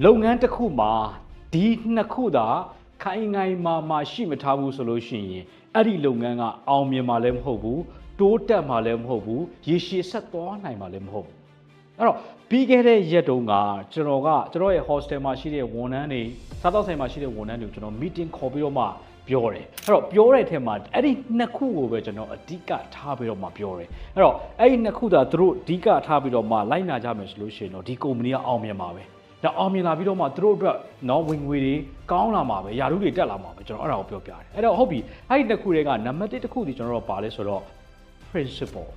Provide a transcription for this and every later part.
လုပ်ငန်းတစ်ခုမှာဒီနှစ်ခုသာခိုင်ငိုင်မာမာရှိမထားဘူးဆိုလို့ရှိရင်အဲ့ဒီလုပ်ငန်းကအောင်မြင်မှာလည်းမဟုတ်ဘူးတိုးတက်မှာလည်းမဟုတ်ဘူးရေရှည်ဆက်သွားနိုင်မှာလည်းမဟုတ်ဘူးအဲ့တော့ပြီးခဲ့တဲ့ရက်တုန်းကကျွန်တော်ကကျွန်တော်ရဲ့ hostel မှာရှိတဲ့ဝန်ထမ်းတွေစားသောက်ဆိုင်မှာရှိတဲ့ဝန်ထမ်းတွေကိုကျွန်တော် meeting ခေါ်ပြီးတော့မှပြောတယ်အဲ့တော့ပြောတဲ့အထက်မှာအဲ့ဒီနှစ်ခုကိုပဲကျွန်တော်အဓိကထားပြီးတော့မှပြောတယ်အဲ့တော့အဲ့ဒီနှစ်ခုသာသူတို့အဓိကထားပြီးတော့မှလိုက်နာကြမယ်ဆိုလို့ရှိရင်တော့ဒီကုမ္ပဏီကအောင်မြင်မှာပဲ ဒါအောင်မြင်လာပြီးတော့မှသူတို့အတွက်နော်ဝင်ငွေတွေကောင်းလာမှာပဲယာရုတွေတက်လာမှာပဲကျွန်တော်အဲ့ဒါကိုပြောပြတယ်အဲ့တော့ဟုတ်ပြီအဲ့ဒီတစ်ခုတည်းကနံပါတ်1တစ်ခုဒီကျွန်တော်တို့ပါလဲဆိုတော့ principle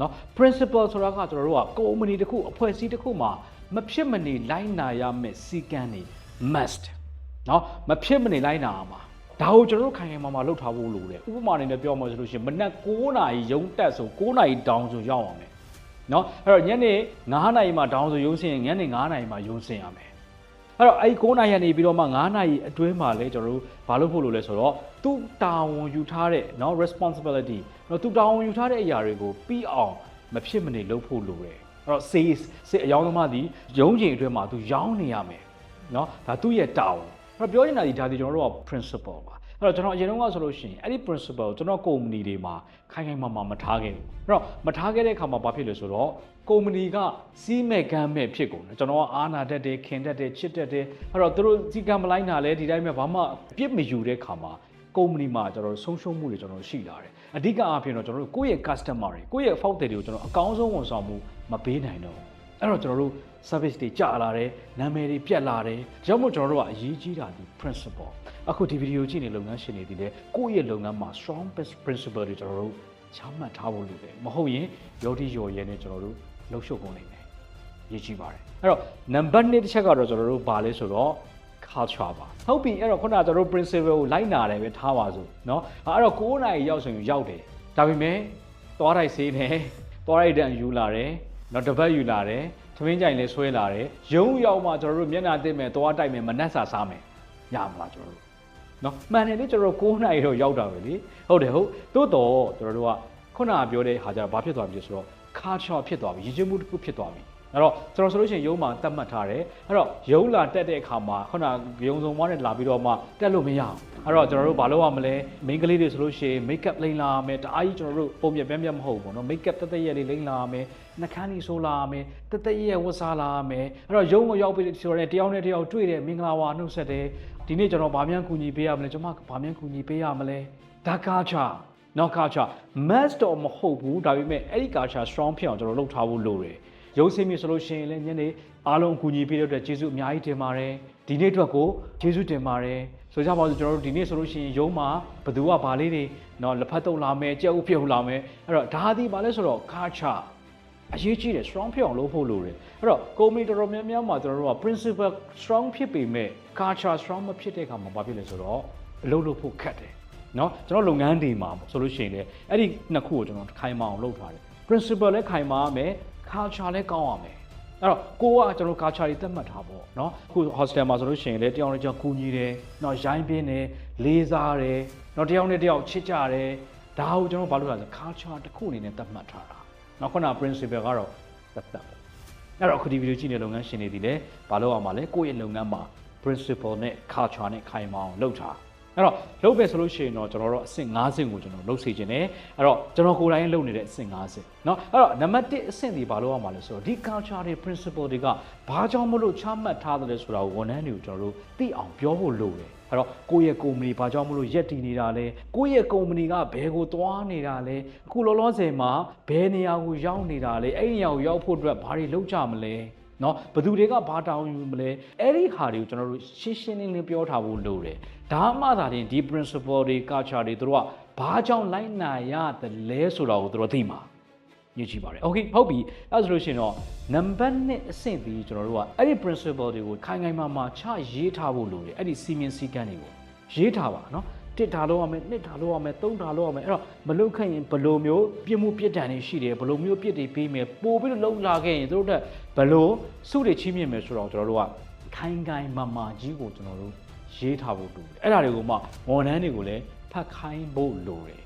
နော် principle ဆိုတာကကျွန်တော်တို့ကကုမ္ပဏီတစ်ခုအဖွဲ့အစည်းတစ်ခုမှာမဖြစ်မနေလိုက်နာရမယ့်စီကံတွေ must နော်မဖြစ်မနေလိုက်နာရမှာဒါကိုကျွန်တော်တို့ခိုင်ခိုင်မာမာလုပ်ထားဖို့လိုတယ်ဥပမာအနေနဲ့ပြောမှဆိုလို့ရှိရင်မနက်9နာရီရုံးတက်ဆို9နာရီတောင်ဆိုရောက်အောင်မယ် เนาะအဲ့တော့ညနေ9နာရီမှာဒေါင်းဆိုရုံးစင်ရင်ညနေ9နာရီမှာရုံးစင်ရမယ်အဲ့တော့အဲ့ဒီ9နာရီကနေပြီးတော့မှ9နာရီအတွင်းမှာလဲကျွန်တော်တို့ဘာလုပ်ဖို့လို့လဲဆိုတော့သူတာဝန်ယူထားတဲ့เนาะ responsibility เนาะသူတာဝန်ယူထားတဲ့အရာတွေကိုပြီးအောင်မဖြစ်မနေလုပ်ဖို့လိုတယ်အဲ့တော့ sales စေအယောင်းသမားဒီရုံးချိန်အတွင်းမှာသူရောင်းနေရမယ်เนาะဒါသူ့ရဲ့တာဝန်အဲ့တော့ပြောနေတာဒီဒါဒီကျွန်တော်တို့က principle ပါ အဲ့တော့ကျွန်တော်အရင်တုန်းကဆိုလို့ရှိရင်အဲ့ဒီ principle ကျွန်တော်ကုမ္ပဏီတွေမှာခိုင်ခိုင်မာမာမထားခဲ့ဘူးအဲ့တော့မထားခဲ့တဲ့အခါမှာဘာဖြစ်လဲဆိုတော့ကုမ္ပဏီကစီးမဲ့ကမ်းမဲ့ဖြစ်ကုန်တယ်ကျွန်တော်ကအားနာတတ်တယ်ခင်တတ်တယ်ချစ်တတ်တယ်အဲ့တော့သူတို့စီကံမလိုက်နာလဲဒီတိုင်းပဲဘာမှအပြစ်မယူတဲ့အခါမှာကုမ္ပဏီမှာကျွန်တော်တို့ဆုံးရှုံးမှုတွေကျွန်တော်တို့ရှိလာတယ်အဓိကအားဖြင့်တော့ကျွန်တော်တို့ကိုယ့်ရဲ့ customer တွေကိုယ့်ရဲ့ fault တွေကိုကျွန်တော်အကောင်းဆုံးဝန်ဆောင်မှုမပေးနိုင်တော့ဘူးအဲ့တော့ကျွန်တော်တို့ service တွေကျလာတယ်နာမည်တွေပြတ်လာတယ်ဒါကြောင့်မို့ကျွန်တော်တို့ကအရေးကြီးတာဒီ principle အခုဒီဗီဒီယိုကြည့်နေလုပ်ငန်းရှင်တွေဒီလေကိုယ့်ရဲ့လုပ်ငန်းမှာ strong best principle တွေကျွန်တော်တို့ချမှတ်ထားဖို့လိုတယ်မဟုတ်ရင်ရောတိရော်ရဲနဲ့ကျွန်တော်တို့လှုပ်ရှုပ်ကုန်နေတယ်ရေးကြည့်ပါတယ်အဲ့တော့ number 1တစ်ချက်ကတော့ကျွန်တော်တို့ဘာလဲဆိုတော့ culture ပါဟုတ်ပြီအဲ့တော့ခုနကကျွန်တော်တို့ principle ကိုလိုက်နာတယ်ပဲထားပါစို့เนาะအဲ့တော့9နာရီရောက်ဆိုရင်ရောက်တယ်ဒါပေမဲ့သွားတိုက်ဆေးတယ်သွားတိုက်တန်ယူလာတယ်နောက်တစ်ပတ်ယူလာတယ်သမင်းကြိုင်လေးဆွဲလာတယ်ရုံးရောက်မှကျွန်တော်တို့မျက်နှာတစ်မဲ့သွားတိုက်မဲ့မနှက်စာစားမယ်ရမလားကျွန်တော်တို့ နော်မှန်တယ်လေကျွန်တော်9နိုင်တော့ရောက်တာပဲလေဟုတ်တယ်ဟုတ်သို့တော့ကျွန်တော်တို့ကခုနကပြောတဲ့ဟာကြဘာဖြစ်သွားပြီလဲဆိုတော့ culture ဖြစ်သွားပြီရည်ရွယ်မှုတစ်ခုဖြစ်သွားပြီအဲ့တော့ကျွန်တော်ဆိုလို့ရှိရင်ရုံးမှာတတ်မှတ်ထားတယ်အဲ့တော့ရုံးလာတက်တဲ့အခါမှာခုနရုံးစုံမွားနဲ့လာပြီးတော့မှတက်လို့မရအောင်အဲ့တော့ကျွန်တော်တို့ဘာလုပ်ရမလဲ main ကလေးတွေဆိုလို့ရှိရင် make up လိမ့်လာရမယ်တအားကြီးကျွန်တော်တို့ပုံပြပြပြမဟုတ်ဘူးပေါ့နော် make up တက်တက်ရက်လေးလိမ့်လာရမယ်နှကန်းကြီးဆိုးလာရမယ်တက်တက်ရက်ဝတ်စားလာရမယ်အဲ့တော့ရုံးကိုရောက်ပြီးဆိုတော့တယောက်နဲ့တယောက်တွေ့တယ်မင်္ဂလာဝါနှုတ်ဆက်တယ် ဒီနေ့ကျွန်တော်ဗာမြန်ကူညီပေးရမလဲကျွန်မဗာမြန်ကူညီပေးရမလဲဒါကာချာနော်ကာချာ mass တော့မဟုတ်ဘူးဒါပေမဲ့အဲ့ဒီကာချာ strong ဖြစ်အောင်ကျွန်တော်လုပ်ထားဖို့လိုတယ်ရုပ်စင်းမြဆိုလို့ရှိရင်လည်းညနေအားလုံးကူညီပေးတဲ့အတွက်ကျေးဇူးအများကြီးတင်ပါတယ်ဒီနေ့အတွက်ကိုကျေးဇူးတင်ပါတယ်ဆိုကြပါစို့ကျွန်တော်တို့ဒီနေ့ဆိုလို့ရှိရင်ရုံးမှာဘယ်သူကဗာလေးတွေနော်လက်ဖက်တုပ်လာမယ်ကြက်ဥပြုတ်လာမယ်အဲ့တော့ဒါဒီဗာလဲဆိုတော့ကာချာ အရေးကြီးတယ် strong ဖြစ်အောင်လုပ်ဖို့လိုတယ်အဲ့တော့ company တော်တော်များများမှာကျွန်တော်တို့က principle strong ဖြစ်ပေမဲ့ culture strong မဖြစ်တဲ့အခါမှာဘာဖြစ်လဲဆိုတော့အလုပ်လုပ်ဖို့ခက်တယ်เนาะကျွန်တော်လုပ်ငန်းတွေမှာဆိုလို့ရှိရင်လေအဲ့ဒီနှစ်ခုကိုကျွန်တော်ခိုင်မာအောင်လုပ်ထားတယ် principle လည်းခိုင်မာရမယ် culture လည်းကောင်းရမယ်အဲ့တော့ကိုကကျွန်တော် culture တွေသတ်မှတ်ထားပေါ့เนาะအခု hostel မှာဆိုလို့ရှိရင်လေတယောက်နဲ့တယောက်ကူညီတယ်เนาะရိုင်းပြင်းတယ်လေးစားတယ်เนาะတယောက်နဲ့တယောက်ချစ်ကြတယ်ဒါကိုကျွန်တော်ဘာလို့လဲဆို culture တစ်ခုအနေနဲ့သတ်မှတ်ထားတာ နောက်ခုန principle ကတော့သက်သက်ပေါ့အဲ့တော့အခုဒီဗီဒီယိုကြည့်နေလုပ်ငန်းရှင်တွေဒီလည်းမလုပ်အောင်ပါလေကိုယ့်ရဲ့လုပ်ငန်းမှာ principle နဲ့ culture နဲ့ခိုင်မာအောင်လုပ်ထားအဲ့တော့လုပ်ပဲဆိုလို့ရှိရင်တော့ကျွန်တော်တို့အဆင့်5ဆင့်ကိုကျွန်တော်လုပ်စေချင်တယ်အဲ့တော့ကျွန်တော်ကိုယ်တိုင်လုပ်နေတဲ့အဆင့်5ဆင့်เนาะအဲ့တော့နံပါတ်1အဆင့်ဒီဘာလုပ်ရမှာလဲဆိုတော့ဒီ culture တွေ principle တွေကဘာကြောင့်မလို့ချမှတ်ထားတယ်ဆိုတာကိုဝန်ထမ်းတွေကိုကျွန်တော်တို့သိအောင်ပြောဖို့လိုတယ် အဲ့တော့ကိုယ့်ရဲ့ကုမ္ပဏီဘာကြောင့်မလို့ရက်တည်နေတာလဲကိုယ့်ရဲ့ကုမ္ပဏီကဘယ်ကိုသွားနေတာလဲအခုလောလောဆယ်မှာဘယ်နေရာကိုရောက်နေတာလဲအဲ့ဒီနေရာကိုရောက်ဖို့အတွက်ဘာတွေလုပ်ကြမလဲနော်ဘယ်သူတွေကဘာတောင်းယူမလဲအဲ့ဒီဟာတွေကိုကျွန်တော်တို့ရှင်းရှင်းလင်းလင်းပြောထားဖို့လိုတယ်ဒါမှသာရင်ဒီ principle တွေ culture တွေတို့ကဘာကြောင့်လိုက်နာရတယ်လဲဆိုတာကိုတို့သိမှာ ညှိကြည့်ပါတယ်။ Okay ဟုတ်ပြီ။အဲဒါဆိုလို့ရှိရင်တော့ number 1အဆင့်ပြီးကျွန်တော်တို့ကအဲ့ဒီ principle တွေကိုခိုင်ခိုင်မာမာချရေးထားဖို့လိုတယ်။အဲ့ဒီစီမင်းစည်းကမ်းတွေကိုရေးထားပါနော်။တစ်ထားလို့ရမယ်နှစ်ထားလို့ရမယ်သုံးထားလို့ရမယ်အဲ့တော့မလုတ်ခန့်ရင်ဘယ်လိုမျိုးပြစ်မှုပြစ်ဒဏ်တွေရှိတယ်ဘယ်လိုမျိုးပြစ်တွေပေးမယ်ပို့ပြီးတော့လုံလာခဲ့ရင်တို့တက်ဘယ်လိုစုတွေချီးမြှင့်မယ်ဆိုတော့ကျွန်တော်တို့ကခိုင်ခိုင်မာမာကြီးကိုကျွန်တော်တို့ရေးထားဖို့လိုတယ်အဲ့ဒါတွေကိုမှဝန်ထမ်းတွေကိုလည်းဖတ်ခိုင်းဖို့လိုတယ်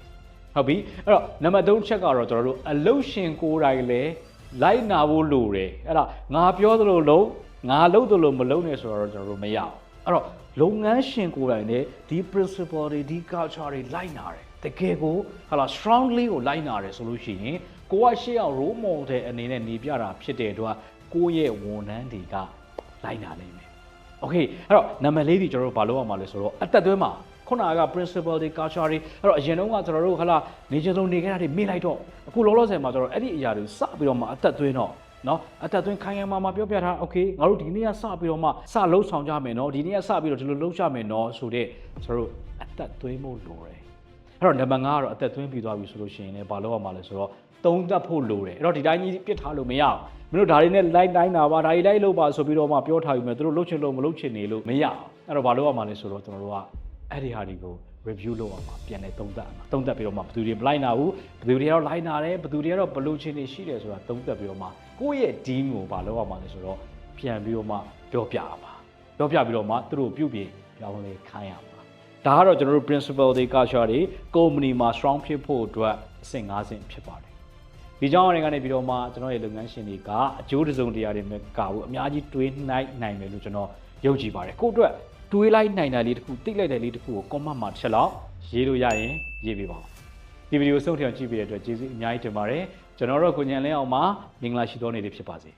ဟုတ်ပြီအဲ့တော့နံပါတ်3ချက်ကတော့ကျွန်တော်တို့အလုတ်ရှင်ကိုယ်တိုင်လည်းလိုက်နာဖို့လိုတယ်အဲ့ဒါငါပြောသလိုလုံးငါလုပ်သလိုမလုပ်နဲ့ဆိုတော့ကျွန်တော်တို့မရအောင်အဲ့တော့လုပ်ငန်းရှင်ကိုယ်တိုင်လည်းဒီ principle တွေဒီ culture တွေလိုက်နာတယ်တကယ်ကိုဟာလာ strongly ကိုလိုက်နာတယ်ဆိုလို့ရှိရင်ကိုကရှေ့အောင် role model အနေနဲ့နေပြတာဖြစ်တဲ့အတွက်ကိုယ့်ရဲ့ဝန်ထမ်းတွေကလိုက်နာနိုင်မယ် okay အဲ့တော့နံပါတ်၄ဒီကျွန်တော်တို့ဘာလုပ်ရမှာလဲဆိုတော့အသက်သွင်းမှာ ခုနက principle တွေ culture တွေအဲ့တော့အရင်တုန်းကကျွန်တော်တို့ခလာနေချင်ဆုံးနေခဲ့တာတွေမေ့လိုက်တော့အခုလောလောဆယ်မှာကျွန်တော်အဲ့ဒီအရာတွေစပြီးတော့မှအသက်သွင်းတော့နော်အသက်သွင်းခိုင်ခိုင်မာမာပြောပြထားโอเคငါတို့ဒီနေ့ကစပြီးတော့မှစလှုပ်ဆောင်ကြမယ်နော်ဒီနေ့ကစပြီးတော့ဒီလိုလှုပ်ကြမယ်နော်ဆိုတဲ့ကျွန်တော်တို့အသက်သွင်းဖို့လိုတယ် အဲ့တော့နံပါတ်5ကတော့အသက်သွင်းပြီးသွားပြီဆိုလို့ရှိရင်လည်းဘာလုပ်ရမှာလဲဆိုတော့သုံးသပ်ဖို့လိုတယ်အဲ့တော့ဒီတိုင်းကြီးပြစ်ထားလို့မရအောင်မင်းတို့ဒါတွေနဲ့လိုက်တိုင်းတာပါဒါတွေလိုက်လို့ပါဆိုပြီးတော့မှပြောထားပြီးမှသူတို့လှုပ်ချင်လို့မလှုပ်ချင်နေလို့မရအောင်အဲ့တော့ဘာလုပ်ရမှာလဲဆိုတော့ကျွန်တော်တို့က အဲ့ဒီဟာတွေကို review လုပ်ရမှာပြန်လဲသုံးသပ်ရမှာသုံးသပ်ပြီးတော့မှဘယ်သူတွေမလိုက်နာဘူးဘယ်သူတွေကတော့လိုက်နာတယ်ဘယ်သူတွေကတော့ဘလို့ချင်နေရှိတယ်ဆိုတာသုံးသပ်ပြီးတော့မှကိုယ့်ရဲ့ team ကိုဘာလုပ်ရမှာလဲဆိုတော့ပြန်ပြီးတော့မှပြောပြရမှာပြောပြပြီးတော့မှသူတို့ပြုပြင်ပြောင်းလဲခိုင်းရမှာဒါကတော့ကျွန်တော်တို့ principle တွေ culture တွေ company မှာ strong ဖြစ်ဖို့အတွက်အဆင့်၅ဆင့်ဖြစ်ပါတယ်ဒီကြောင့်အနေကနေပြီးတော့မှကျွန်တော်ရဲ့လုပ်ငန်းရှင်တွေကအကျိုးတစုံတရာတွေမဲ့ကဘူးအများကြီးတွေးနိုင်နိုင်မယ်လို့ကျွန်တော်ယုံကြည်ပါတယ်ကိုယ့်အတွက် တွေးလိုက်နိုင်တယ်လေးတစ်ခုသိလိုက်တယ်လေးတစ်ခုကို comment မှာတစ်ချက်လောက်ရေးလို့ရရင်ရေးပေးပါဦးဒီဗီဒီယိုဆုံးထအောင်ကြည့်ပေးတဲ့အတွက်ကျေးဇူးအများကြီးတင်ပါတယ်ကျွန်တော်တို့ကိုညံလင်းအောင်မှာမင်္ဂလာရှိသောနေ့လေးဖြစ်ပါစေ